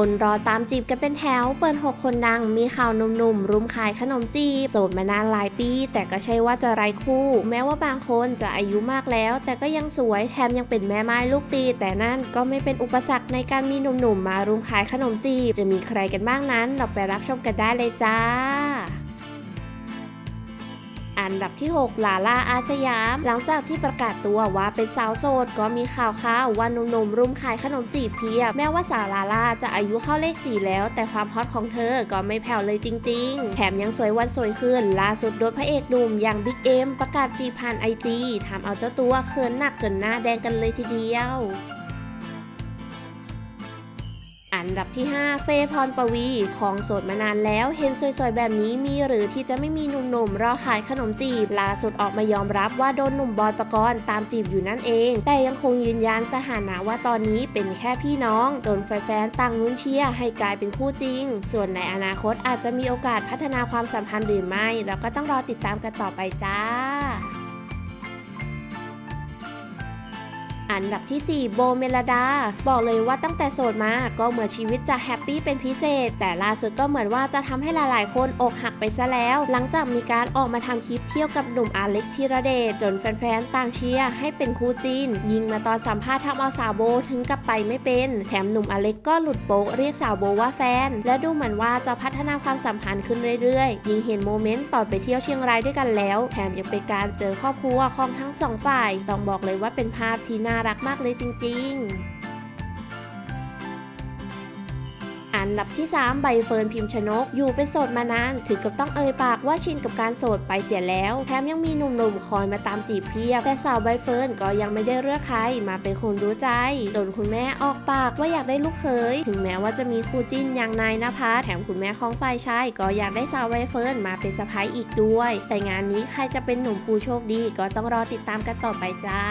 คนรอตามจีบกันเป็นแถว เปิดหกคนดัง มีข่าวหนุ่มๆ รุมขายขนมจีบ โสดมานานหลายปี แต่ก็ใช่ว่าจะไร้คู่ แม้ว่าบางคนจะอายุมากแล้ว แต่ก็ยังสวย แถมยังเป็นแม่ไม้ลูกตี แต่นั่นก็ไม่เป็นอุปสรรคในการมีหนุ่มๆ มารุมขายขนมจีบ จะมีใครกันบ้างนั้น เราไปรับชมกันได้เลยจ้า อันดับที่ 6 ลาลาอาสยาม หลังจากที่ประกาศตัวว่าเป็นสาวโสดก็มีข่าวข่าวว่าหนุ่มๆรุมขายขนมจีบเพียบ แม้ว่าสาวลาลาจะอายุเข้าเลข 4 แล้ว แต่ความฮอตของเธอก็ไม่แผ่วเลยจริง ๆ แถมยังสวยวันสวยขึ้นล่าสุดโดนพระเอกหนุ่มอย่างบิ๊กเอ็มประกาศจีบผ่านไอจีทำเอาเจ้าตัวเขินหนักจนหน้าแดงกันเลยทีเดียว อันดับที่ 5 เฟย์พรปวีของโสดมานานแล้วเห็นสวยๆแบบนี้มีหรือที่จะไม่มีหนุ่มๆรอขายขนมจีบล่าสุดออกมายอมรับว่าโดนหนุ่มบอยประกรณ์ตามจีบอยู่นั่นเอง แต่ยังคงยืนยันสถานะว่าตอนนี้เป็นแค่พี่น้องจนแฟนๆต่างลุ้นเชียร์ให้กลายเป็นคู่จริง ส่วนในอนาคตอาจจะมีโอกาสพัฒนาความสัมพันธ์หรือไม่เราก็ต้องรอติดตามกันต่อไปจ้า อันดับที่ 4 โบเมลดา บอกเลยว่าตั้งแต่โสดมาก็เหมือนชีวิตจะแฮปปี้เป็นพิเศษ แต่ล่าสุดก็เหมือนว่าจะทำให้หลายๆ คนอกหักไปซะแล้ว หลังจากมีการออกมาทำคลิปเที่ยวกับหนุ่มอาเล็กธีรเดชจนแฟนๆต่างเชียร์ให้เป็นคู่จีน ยิงมาตอนสัมภาษณ์ทำเอาสาวโบถึงกับไปไม่เป็น แถมหนุ่มอาเล็กก็หลุดโป๊ะเรียกสาวโบว่าแฟน และดูเหมือนว่าจะพัฒนาความสัมพันธ์ขึ้นเรื่อยๆ ยิงเห็นโมเมนต์ตอนไปเที่ยวเชียงรายด้วยกันแล้ว แถมยังเป็นการเจอครอบครัวของทั้งสองฝ่าย ต้องบอกเลยว่าเป็นภาพที่น่ารักมากเลยจริง ๆ อันดับที่ 3 ใบเฟิร์นพิมพ์ชนก อยู่เป็นโสดมานาน ถึงกับต้องเอ่ยปากว่าชินกับการโสดไปเสียแล้ว แถมยังมีหนุ่มๆคอยมาตามจีบเพียบ แต่สาวใบเฟิร์นก็ยังไม่ได้เลือกใครมาเป็นคนรู้ใจจนคุณแม่ออกปากว่าอยากได้ลูกเขย ถึงแม้ว่าจะมีคู่จิ้นอย่างนายนภัสแถมคุณแม่ของฝ่ายชายก็อยากได้สาวใบเฟิร์นมาเป็นสะพ้ายอีกด้วย แต่งานนี้ใครจะเป็นหนุ่มผู้โชคดีก็ต้องรอติดตามกันต่อไปจ้า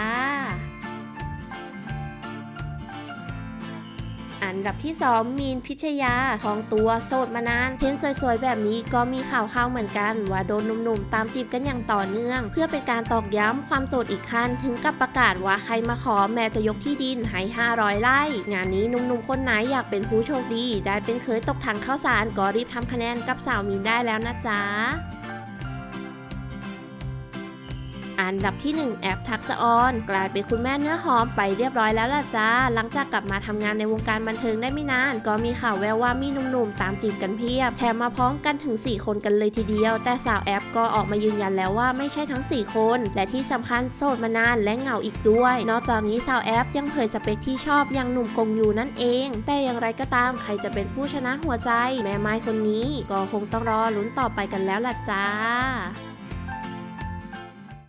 อันดับที่ 2 มีนพิชยาทองตัวโสดมานานเห็นสวยๆ แบบนี้ก็มีข่าวข่าวๆเหมือนกัน ว่าโดนหนุ่มๆ ตามจีบกันอย่างต่อเนื่อง เพื่อเป็นการตอกย้ำความโสดอีกขั้น ถึงกับประกาศว่าใครมาขอแม่จะยกที่ดินให้ 500 ไร่ งานนี้หนุ่มๆ คนไหนอยากเป็นผู้โชคดี ได้เป็นเคยตกถังข้าวสารก็รีบทำคะแนนกับสาวมีนได้แล้วนะจ๊ะ อันดับที่ 1 แอปทักษะออน กลายเป็นคุณแม่เนื้อหอมไปเรียบร้อยแล้วล่ะจ้า หลังจากกลับมาทำงานในวงการบันเทิงได้ไม่นาน ก็มีข่าวแววว่ามีหนุ่มๆตามจีบกันเพียบ แถมมาพร้อมกันถึง 4 คนกันเลยทีเดียว แต่สาวแอปก็ออกมายืนยันแล้วว่าไม่ใช่ทั้ง 4 คน และที่สำคัญโสดมานานและเหงาอีกด้วย นอกจากนี้สาวแอปยังเผยสเปคที่ชอบอย่างหนุ่มกงยูนั่นเอง แต่อย่างไรก็ตามใครจะเป็นผู้ชนะหัวใจ แม่ไม้คนนี้ ก็คงต้องรอลุ้นต่อไปกันแล้วล่ะจ้า